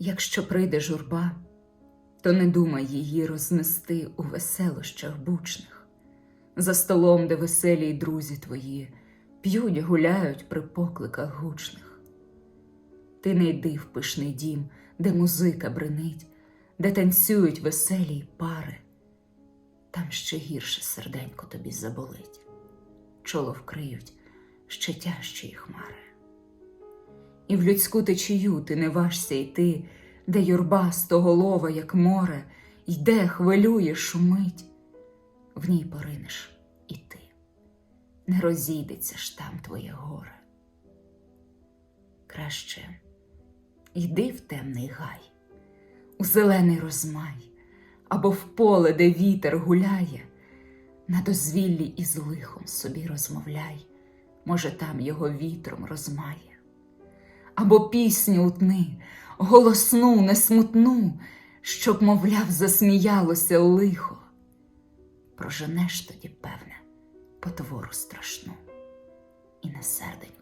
Якщо прийде журба, то не думай її рознести у веселощах бучних, за столом, де веселі й друзі твої п'ють, гуляють при покликах гучних. Ти не йди в пишний дім, де музика бренить, де танцюють веселі й пари, там ще гірше серденько тобі заболить, чоло вкриють ще тяжчі хмари. І в людську течію ти не важся йти, де юрба стоголова, як море, йде, хвилює, шумить, в ній поринеш і ти, не розійдеться ж там твоє горе. Краще йди в темний гай, у зелений розмай, або в поле, де вітер гуляє, на дозвіллі із лихом собі розмовляй, може, там його вітром розмає або пісню утни, голосну, несмутну, щоб, мовляв, засміялося лихо. Проженеш тоді, певне, потвору страшну, і на серденько